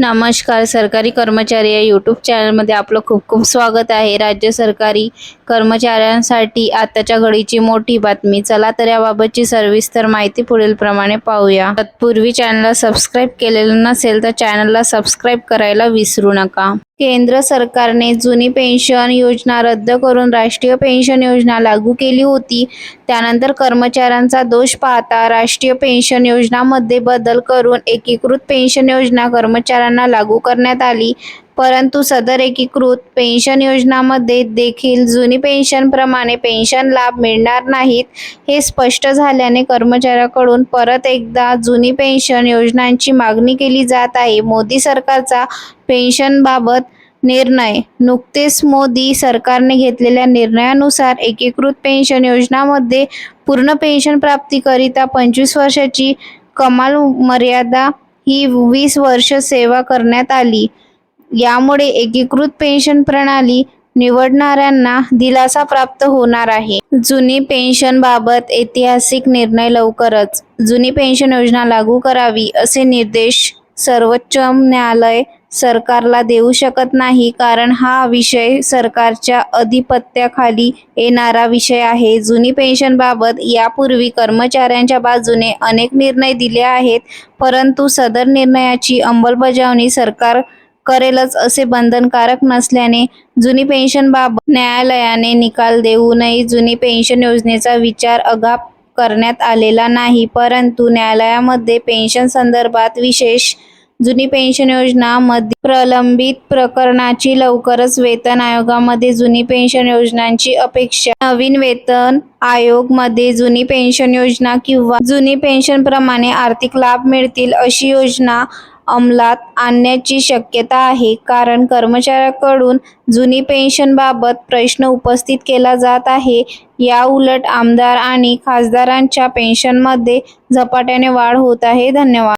नमस्कार सरकारी कर्मचारी या यूट्यूब चॅनलमध्ये आपलं खूप खूप स्वागत आहे. राज्य सरकारी कर्मचाऱ्यांसाठी आताच्या घडीची मोठी बातमी. चला तर याबाबतची सविस्तर माहिती पुढील प्रमाणे पाहूया. तत्पूर्वी चॅनलला सबस्क्राईब केलेलं नसेल तर चॅनलला सबस्क्राईब करायला विसरू नका. केंद्र सरकारने जुनी पेन्शन योजना रद्द करून राष्ट्रीय पेन्शन योजना लागू केली होती. त्यानंतर कर्मचाऱ्यांचा दोष पाहता राष्ट्रीय पेन्शन योजनामध्ये बदल करून एकीकृत पेन्शन योजना कर्मचाऱ्यांना लागू करण्यात आली. परंतु सदर एकीकृत पेन्शन योजनामध्ये देखील जुनी पेन्शनप्रमाणे पेन्शन लाभ मिळणार नाहीत हे स्पष्ट झाल्याने कर्मचाऱ्याकडून परत एकदा जुनी पेन्शन योजनांची मागणी केली जात आहे. मोदी सरकारचा पेन्शनबाबत निर्णय. नुकतेच मोदी सरकारने घेतलेल्या निर्णयानुसार एकीकृत पेन्शन योजनामध्ये पूर्ण पेन्शन प्राप्तीकरिता पंचवीस वर्षाची कमाल मर्यादा ही वीस वर्ष सेवा करण्यात आली. यामुळे एकीकृत पेन्शन प्रणाली निवडणाऱ्यांना दिलासा प्राप्त होणार आहे. जुनी पेन्शनबाबत ऐतिहासिक निर्णय लवकरच. जुनी पेन्शन योजना लागू करावी असे निर्देश सर्वोच्च न्यायालय सरकारला देऊ शकत नाही कारण हा विषय सरकारच्या अधिपत्याखाली येणारा विषय आहे. जुनी पेन्शनबाबत यापूर्वी कर्मचाऱ्यांच्या बाजूने अनेक निर्णय दिले आहेत परंतु सदर निर्णयाची अंमलबजावणी सरकार करेलच असे बंधनकारक नसल्याने जुनी पेन्शनबाबत न्यायालयाने निकाल देऊनही जुनी पेन्शन योजनेचा विचार अगाप करण्यात आलेला नाही. परंतु न्यायालयामध्ये पेन्शन संदर्भात विशेष जुनी पेन्शन योजना मध्ये प्रलंबित प्रकरणाची लवकरच वेतन आयोगामध्ये जुनी पेन्शन योजनांची अपेक्षा नवीन वेतन आयोगमध्ये जुनी पेन्शन योजना किंवा जुनी पेन्शन प्रमाणे आर्थिक लाभ मिळतील अशी योजना अंमलात आणण्याची शक्यता आहे. कारण कर्मचाऱ्याकडून जुनी पेन्शनबाबत प्रश्न उपस्थित केला जात आहे. या उलट आमदार आणि खासदारांच्या पेन्शनमध्ये झपाट्याने वाढ होत आहे. धन्यवाद.